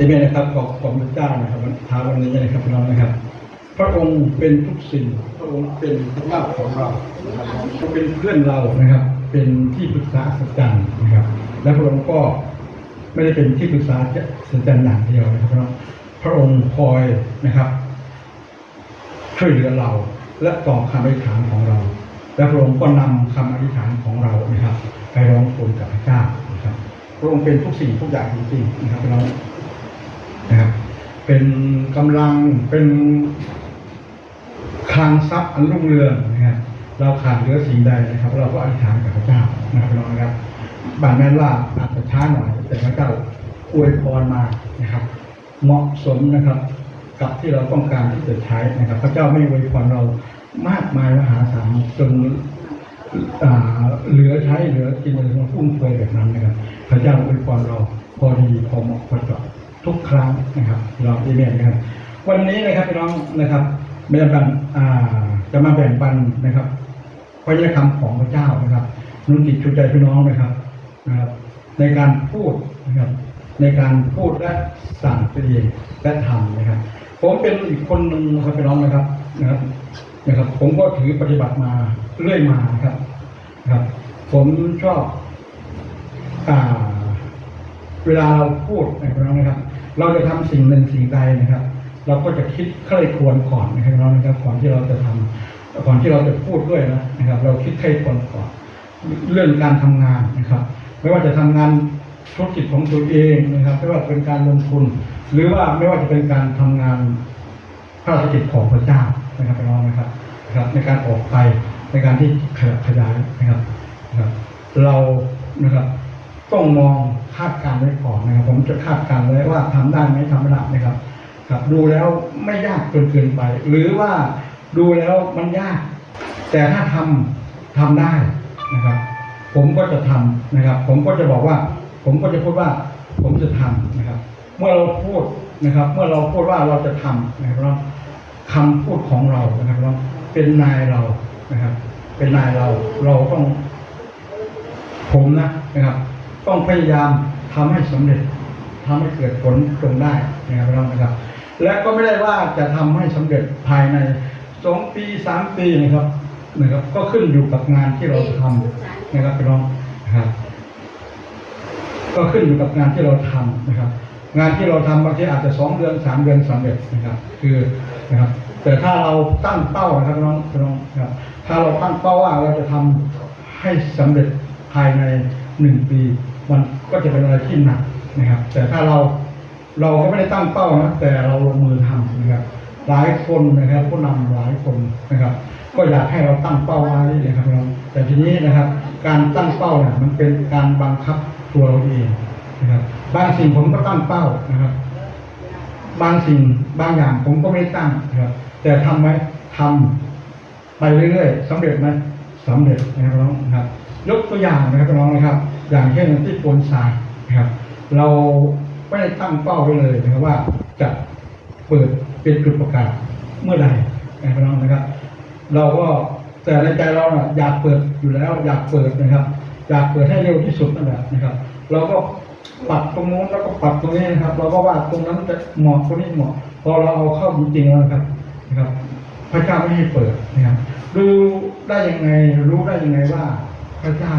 ที่แม่นะครับขอบขอบพระเจ้านะครับวันท้าวันนี้นะครับพี่น้องนะครับ พระองค์เป็นทุกสิ่ง พระองค์เป็นพระเจ้าของเราพระองค์เป็นเพื่อนเรานะครับ เป็นที่ปรึกษาสัจจันนะครับ และพระองค์ก็ไม่ได้เป็นที่ปรึกษาสัจจันอย่างเดียวนะครับพี่น้องพระองค์คอยนะครับ ช่วยเหลือเราและตอบคำอธิษฐานของเรา และพระองค์ก็นำคำอธิษฐานของเรานะครับ ไปร้องทูลกับพระเจ้านะครับ พระองค์เป็นทุกสิ่งทุกอย่างจริงๆนะครับพี่น้องนะครับ เป็นกำลังเป็นคลังทรัพย์อันรุ่งเรืองนะครับเราขาดเหลือสิ่งใดนะครับ เราก็อธิษฐานกับพระเจ้านะครับน้องครับบานแม้ว่าอาจจะช้าหน่อย แต่พระเจ้าอวยพรมานะครับ เหมาะสมนะครับ กับที่เราต้องการที่จะใช้นะครับ พระเจ้าไม่อวยพรเรามากมายมหาศาลจนเหลือใช้เหลือกินเหลือฟุ่มเฟือยแบบนั้นนะครับ พระเจ้าอวยพรเราพอดีพอเหมาะพอเจาะ ทุกครั้งนะครับเราที่เนี่ยนะครับ วันนี้นะครับพี่น้องนะครับแบ่งปันจะมาแบ่งปันนะครับพระยคำของพระเจ้านะครับนุนจิตชุดใจพี่น้องนะครับนะครับ ในการพูดนะครับ ในการพูดและสั่งเสียงและทำนะครับ ผมเป็นอีกคนหนึ่งนะครับพี่น้องนะครับนะครับนะครับ ผมก็ถือปฏิบัติมาเรื่อยมาครับนะครับ ผมชอบอ่า เวลาเราพูดนะครับนะครับเราจะทำสิ่งหนึ่งสิ่งใดนะครับ เราก็จะคิดใคร่ควรก่อนนะครับนะครับก่อนที่เราจะทำก่อนที่เราจะพูดด้วยนะนะครับ เราคิดใคร่ควรก่อน เรื่องการทำงานนะครับ ไม่ว่าจะทำงานธุรกิจของตัวเองนะครับ ไม่ว่าเป็นการลงทุน หรือว่าไม่ว่าจะเป็นการทำงานพระรกิจของพระเจ้านะครับพี่น้องนะครับนะครับ ในการออกไปในการที่ขยับขยายนะครับนะครับ เรานะครับต้องมองาดการณ์ไว้ก่อนนะครับ ผมจะคาดการณ์ไว้ว่าทำได้ไหมทำไม่ได้นะครับครับดูแล้วไม่ยากจนเกินไป หรือว่าดูแล้วมันยาก แต่ถ้าทำทำได้นะครับ ผมก็จะทำนะครับ ผมก็จะบอกว่า ผมก็จะพูดว่าผมจะทำนะครับ เมื่อเราพูดนะครับ เมื่อเราพูดว่าเราจะทำนะครับเราคำพูดของเรานะครับเราเป็นนายเรานะครับ เป็นนายเราเราต้องผมนะนะครับ ต้องพยายามทำให้สำเร็จทำให้เกิดผลจงได้นะครับพี่น้องนะครับ และก็ไม่ได้ว่าจะทำให้สำเร็จภายในสองปีสามปีนะครับนะครับ ก็ขึ้นอยู่กับงานที่เราทำนะครับพี่น้องนะครับ ก็ขึ้นอยู่กับงานที่เราทำนะครับ งานที่เราทำบางทีอาจจะสองเดือนสามเดือนสำเร็จนะครับ คือนะครับแต่ถ้าเราตั้งเป้านะครับน้องน้องครับถ้าเราตั้งเป้าว่าเราจะทำให้สำเร็จภายในหนึ่งปี มันก็จะเป็นอะไรที่หนักนะครับ แต่ถ้าเราเราก็ไม่ได้ตั้งเป้านะแต่เราลงมือทำนะครับ หลายคนนะครับผู้นำหลายคนนะครับ ก็อยากให้เราตั้งเป้าไว้นะครับน้องแต่ทีนี้นะครับ การตั้งเป้าเนี่ยมันเป็นการบังคับตัวเราเองนะครับบางสิ่งผมก็ตั้งเป้านะครับ บางสิ่งบางอย่างผมก็ไม่ตั้งนะครับ แต่ทำไหมทำไปเรื่อยๆสำเร็จไหมสำเร็จนะครับน้องนะครับ ยกตัวอย่างนะครับน้องนะครับ อย่างเช่นที่โปนทรายนะครับ เราไม่ได้ตั้งเป้าไว้เลยนะครับว่าจะเปิดเป็นจุดประกาศเมื่อใดนะครับน้องนะครับ เราก็แต่ในใจเราน่ะอยากเปิดอยู่แล้ว อยากเปิดนะครับ อยากเปิดให้เร็วที่สุดนั่นแหละนะครับ เราก็ปรับตรงนู้นแล้วก็ปรับตรงนี้นะครับ เราก็ว่าตรงนั้นจะเหมาะตรงนี้เหมาะพอเราเอาเข้าจริงๆแล้วนะครับนะครับ พระเจ้าไม่ให้เปิดนะครับดูได้ยังไงรู้ได้ยังไงว่า พระเจ้า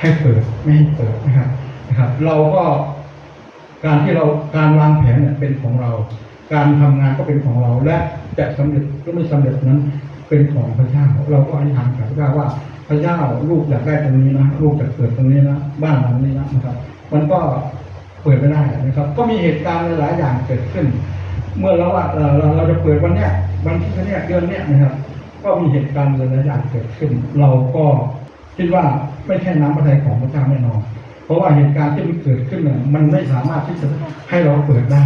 ให้เปิดไม่ให้เปิดนะครับนะครับ เราก็การที่เราการวางแผนเนี่ยเป็นของเรา การทำงานก็เป็นของเราและจะสำเร็จก็ไม่สำเร็จนั้นเป็นของพระเจ้า เราก็อธิษฐานกับพระเจ้าว่าพระเจ้าลูกอยากได้ตรงนี้นะลูกจะเกิดตรงนี้นะบ้านหลังนี้นะนะครับ มันก็เปิดไม่ได้นะครับ ก็มีเหตุการณ์หลายอย่างเกิดขึ้น เมื่อเราว่าเราเราจะเปิดวันเนี้ยวันที่เนี้ยเดือนเนี้ยนะครับ ก็มีเหตุการณ์หลายอย่างเกิดขึ้น เราก็ คิดว่าไม่ใช่น้ำพระทัยของพระเจ้าแน่นอน เพราะว่าเหตุการณ์ที่มันเกิดขึ้นเนี่ยมันไม่สามารถที่จะให้เราเปิดได้